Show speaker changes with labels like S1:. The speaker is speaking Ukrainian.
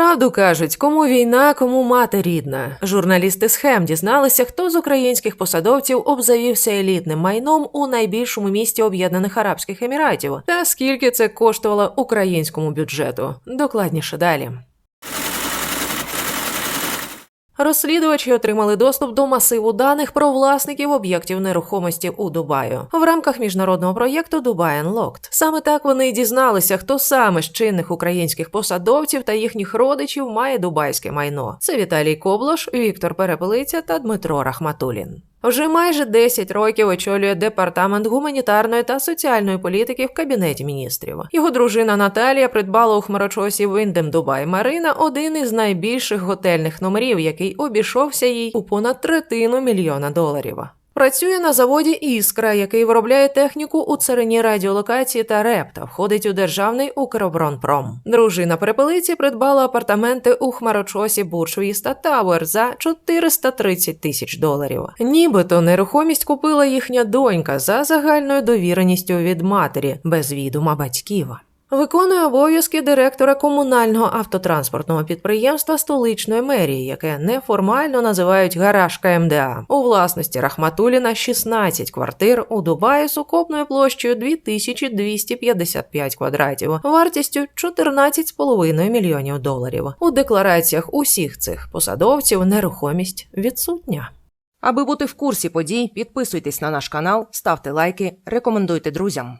S1: Правду кажуть, кому війна, кому мати рідна. Журналісти схем дізналися, хто з українських посадовців обзавівся елітним майном у найбільшому місті Об'єднаних Арабських Еміратів, та скільки це коштувало українському бюджету. Докладніше далі. Розслідувачі отримали доступ до масиву даних про власників об'єктів нерухомості у Дубаю в рамках міжнародного проєкту Dubai Unlocked. Саме так вони й дізналися, хто саме з чинних українських посадовців та їхніх родичів має дубайське майно. Це Віталій Коблош, Віктор Перепелиця та Дмитро Рахматулін. Вже майже 10 років очолює департамент гуманітарної та соціальної політики в кабінеті міністрів. Його дружина Наталія придбала у хмарочосі Виндем Дубай Марина один із найбільших готельних номерів, який обійшовся їй у понад третину мільйона доларів. Працює на заводі Іскра, який виробляє техніку у царині радіолокації та РЕП та входить у державний Укроборонпром. Дружина перепелиці придбала апартаменти у хмарочосі Буршвіста Тауер за 430 тисяч доларів. Нібито нерухомість купила їхня донька за загальною довіреністю від матері без відома батьків. Виконує обов'язки директора комунального автотранспортного підприємства столичної мерії, яке неформально називають гараж КМДА. У власності Рахматуліна 16 квартир у Дубаї з окопною площею 2255 квадратів, вартістю 14,5 мільйонів доларів. У деклараціях усіх цих посадовців нерухомість відсутня.
S2: Аби бути в курсі подій, підписуйтесь на наш канал, ставте лайки, рекомендуйте друзям.